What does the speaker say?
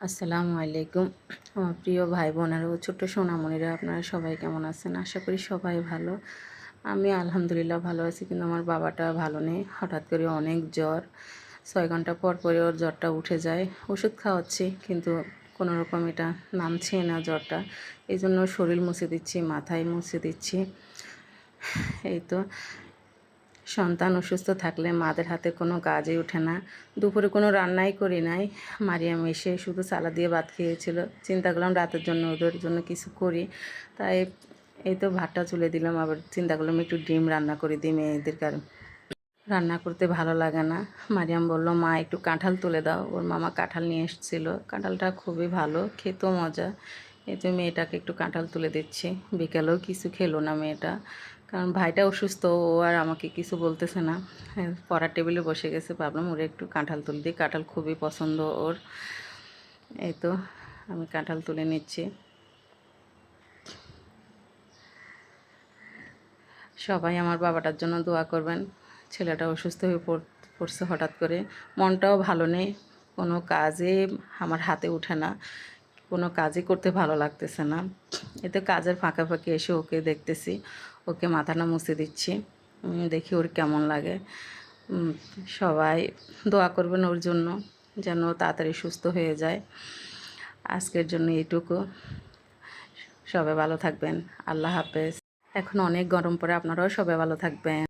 আসসালামু আলাইকুম। আমার প্রিয় ভাই বোনেরা ও ছোট্ট সোনামণিরা, আপনারা সবাই কেমন আছেন? আশা করি সবাই ভালো। আমি আলহামদুলিল্লাহ ভালো আছি, কিন্তু আমার বাবাটা ভালো নেই। হঠাৎ করে অনেক জ্বর। ছয় ঘণ্টা পর পরে ওর জ্বরটা উঠে যায়। ওষুধ খাওয়াচ্ছি, কিন্তু কোনো রকম এটা নামছে না জ্বরটা। এই জন্য শরীর মুছে দিচ্ছি, মাথায় মুছে দিচ্ছি। এই তো। সন্তান অসুস্থ থাকলে মাদের হাতে কোনো কাজই ওঠে না। দুপুরে কোনো রান্নাই করি নাই। মারিয়াম এসে শুধু সালা দিয়ে ভাত খেয়েছিল। চিন্তা করলাম রাতের জন্য ওদের জন্য কিছু করি। তাই এই তো ভাতটা তুলে দিলাম, আবার চিন্তা করলাম একটু ডিম রান্না করে দিই মেয়েদের কারণ রান্না করতে ভালো লাগে না। মারিয়াম বলল, মা, একটু কাঁঠাল তুলে দাও। ওর মামা কাঁঠাল নিয়ে এসেছিল। কাঁঠালটা খুবই ভালো, খেতেও মজা। এই তো মেয়েটাকে একটু কাঁঠাল তুলে দিচ্ছি। বিকেলেও কিছু খেলো না মেয়েটা। কারণ ভাইটা অসুস্থ ও আর আমাকে কিছু বলতেছে না। হ্যাঁ, পড়ার টেবিলে বসে গেছে ভাবলাম ওরে একটু কাঁঠাল তুলে দিই। কাঁঠাল খুবই পছন্দ ওর। এই তো আমি কাঁঠাল তুলে নিচ্ছি। সবাই আমার বাবাটার জন্য দোয়া করবেন। ছেলেটা অসুস্থ হয়ে পড়ছে হঠাৎ করে। মনটাও ভালো নেই কোনো কাজে আমার হাতে ওঠে না। কোনো কাজই করতে ভালো লাগতেছে না। এতে কাজের ফাঁকা ফাঁকি এসে ওকে দেখতেছি। ওকে মাথাটা মুছে দিচ্ছি। দেখি ওর কেমন লাগে। সবাই দোয়া করবেন ওর জন্য যেন তাড়াতাড়ি সুস্থ হয়ে যায়। আজকের জন্য এইটুকু। সবাই ভালো থাকবেন। আল্লাহ হাফেজ। এখন অনেক গরম পরে আপনারাও সবাই ভালো থাকবেন।